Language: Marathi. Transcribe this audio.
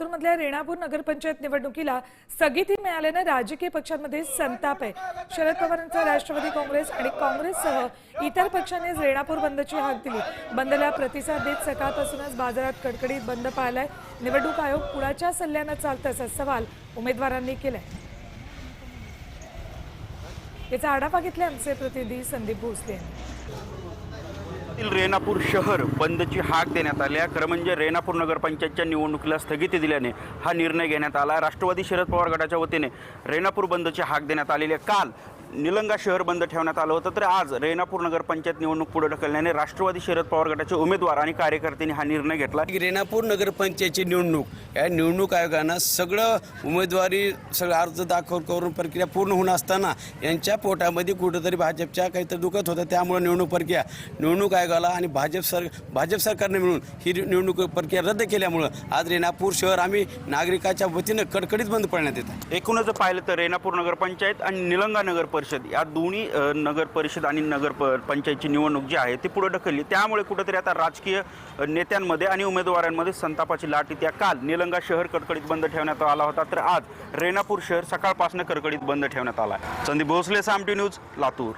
लातूरमधल्या रेणापूर नगरपंचायत निवडणुकीला स्थगिती मिळाल्यानं राजकीय पक्षांमध्ये संताप आहे. शरद पवारांचा राष्ट्रवादी काँग्रेस आणि काँग्रेससह इतर पक्षांनी रेणापूर बंदची हाक दिली. बंदला प्रतिसाद देत सकाळपासूनच बाजारात कडकडीत बंद पाळलाय. निवडणूक आयोग कुणाच्या सल्ल्यानं चालतं असा सवाल उमेदवारांनी केलाय. याचा आढावा घेतला आमचे प्रतिनिधी संदीप भोसले यांनी. येथील रेणापूर शहर बंदची हाक देण्यात आली आहे. खरं म्हणजे रेणापूर नगरपंचायतच्या निवडणुकीला स्थगिती दिल्याने हा निर्णय घेण्यात आला आहे. राष्ट्रवादी शरद पवार गटाच्या वतीने रेणापूर बंदची हाक देण्यात आलेली आहे. काल निलंगा शहर बंद ठेवण्यात आलं होतं. तर आज रेणापूर नगरपंचायत निवडणूक पुढे ढकलल्याने राष्ट्रवादी शरद पवार गटाचे उमेदवार आणि कार्यकर्त्यांनी हा निर्णय घेतला. की रेणापूर नगरपंचायतची निवडणूक या निवडणूक आयोगानं सगळं उमेदवारी सगळं अर्ज दाखल करून प्रक्रिया पूर्ण होऊन असताना यांच्या पोटामध्ये कुठंतरी भाजपच्या काहीतरी दुखत होतं. त्यामुळे निवडणूक प्रक्रिया निवडणूक आयोगाला आणि भाजप सर भाजप सरकारने मिळून ही निवडणूक प्रक्रिया रद्द केल्यामुळं आज रेणापूर शहर आम्ही नागरिकाच्या वतीनं कडकडीत बंद पडण्यात येत आहे. एकूणच पाहिलं तर रेणापूर नगरपंचायत आणि निलंगा नगर परिषद या दोन्ही नगर परिषद आणि नगर प- पंचायतची निवडणूक जी आहे ती पुढे ढकलली. त्यामुळे कुठेतरी आता राजकीय नेत्यांमध्ये आणि उमेदवारांमध्ये संतापाची लाट येते. काल निलंगा शहर कडकडीत बंद ठेवण्यात आला होता तर आज रेणापूर शहर सकाळपासून कडकडीत बंद ठेवण्यात आला आहे. संदीप भोसले सामटी न्यूज लातूर.